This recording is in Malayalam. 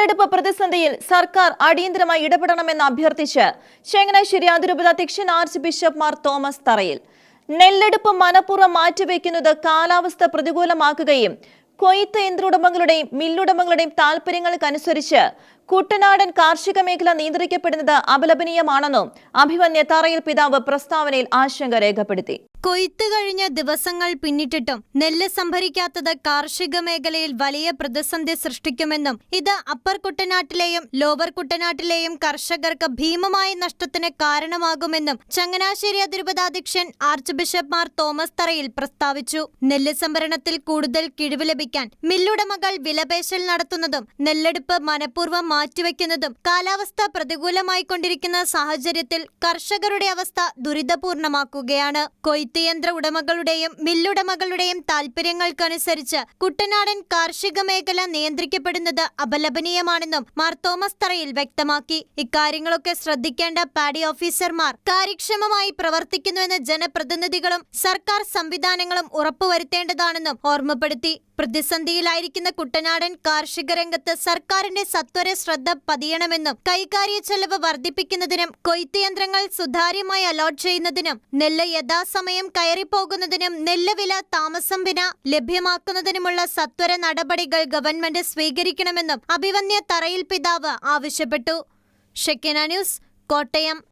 നെല്ലെടുപ്പ് പ്രതിസന്ധിയിൽ സർക്കാർ അടിയന്തരമായി ഇടപെടണമെന്ന് അഭ്യർത്ഥിച്ച് ചങ്ങനാശ്ശേരി അതിരൂപത അധ്യക്ഷൻ ആർച്ച് ബിഷപ്പ് മാർ തോമസ് തറയിൽ. നെല്ലെടുപ്പ് മനഃപൂർവം മാറ്റിവെക്കുന്നത് കാലാവസ്ഥ പ്രതികൂലമാക്കുകയും കൊയ്ത്ത് യന്ത്രുടമകളുടെയും മില്ലുടമകളുടെയും താൽപര്യങ്ങൾക്കനുസരിച്ച് കുട്ടനാടൻ കാർഷിക മേഖല നിയന്ത്രിക്കപ്പെടുന്നത് അപലപനീയമാണെന്നും അഭിമന്യ തറയിൽ പിതാവ് പ്രസ്താവനയിൽ ആശങ്ക രേഖപ്പെടുത്തി. കൊയ്ത്ത് കഴിഞ്ഞ ദിവസങ്ങൾ പിന്നിട്ടിട്ടും നെല്ല് സംഭരിക്കാത്തത് കാർഷിക മേഖലയിൽ വലിയ പ്രതിസന്ധി സൃഷ്ടിക്കുമെന്നും ഇത് അപ്പർ കുട്ടനാട്ടിലെയും ലോവർ കുട്ടനാട്ടിലെയും കർഷകർക്ക് ഭീമമായ നഷ്ടത്തിന് കാരണമാകുമെന്നും ചങ്ങനാശ്ശേരി അതിരൂപതാധ്യക്ഷൻ archbishop Mar Thomas Tharayil പ്രസ്താവിച്ചു. നെല്ല് സംഭരണത്തിൽ കൂടുതൽ കിഴിവ് ലഭിക്കാൻ മില്ലുടമകൾ വിലപേശൽ നടത്തുന്നതും നെല്ലെടുപ്പ് മനഃപൂർവം മാറ്റിവെക്കുന്നതും കാലാവസ്ഥ പ്രതികൂലമായിക്കൊണ്ടിരിക്കുന്ന സാഹചര്യത്തിൽ കർഷകരുടെ അവസ്ഥ ദുരിതപൂർണമാക്കുകയാണ്. കൊയ്ത്ത് യന്ത്ര ഉടമകളുടെയും മില്ലുടമകളുടെയും താൽപര്യങ്ങൾക്കനുസരിച്ച് കുട്ടനാടൻ കാർഷിക മേഖല നിയന്ത്രിക്കപ്പെടുന്നത് അപലപനീയമാണെന്നും മാർ തോമസ് തറയിൽ വ്യക്തമാക്കി. ഇക്കാര്യങ്ങളൊക്കെ ശ്രദ്ധിക്കേണ്ട പാഡി ഓഫീസർമാർ കാര്യക്ഷമമായി പ്രവർത്തിക്കുന്നുവെന്ന് ജനപ്രതിനിധികളും സർക്കാർ സംവിധാനങ്ങളും ഉറപ്പുവരുത്തേണ്ടതാണെന്നും ഓർമ്മപ്പെടുത്തി. പ്രതിസന്ധിയിലായിരിക്കുന്ന കുട്ടനാടൻ കാർഷിക രംഗത്ത് സർക്കാരിന്റെ സത്വര ശ്രദ്ധ പതിയണമെന്നും കൈകാര്യ ചെലവ് വർദ്ധിപ്പിക്കുന്നതിനും കൊയ്ത്ത് യന്ത്രങ്ങൾ സുതാര്യമായി അലോട്ട് ചെയ്യുന്നതിനും നെല്ല് യഥാസമയം കയറിപ്പോകുന്നതിനും നെല്ലുവില താമസം വിന ലഭ്യമാക്കുന്നതിനുമുള്ള സത്വര നടപടികൾ ഗവൺമെന്റ് സ്വീകരിക്കണമെന്നും അഭിവന്യ തറയിൽ പിതാവ് ആവശ്യപ്പെട്ടു. Shekinah news Kottayam.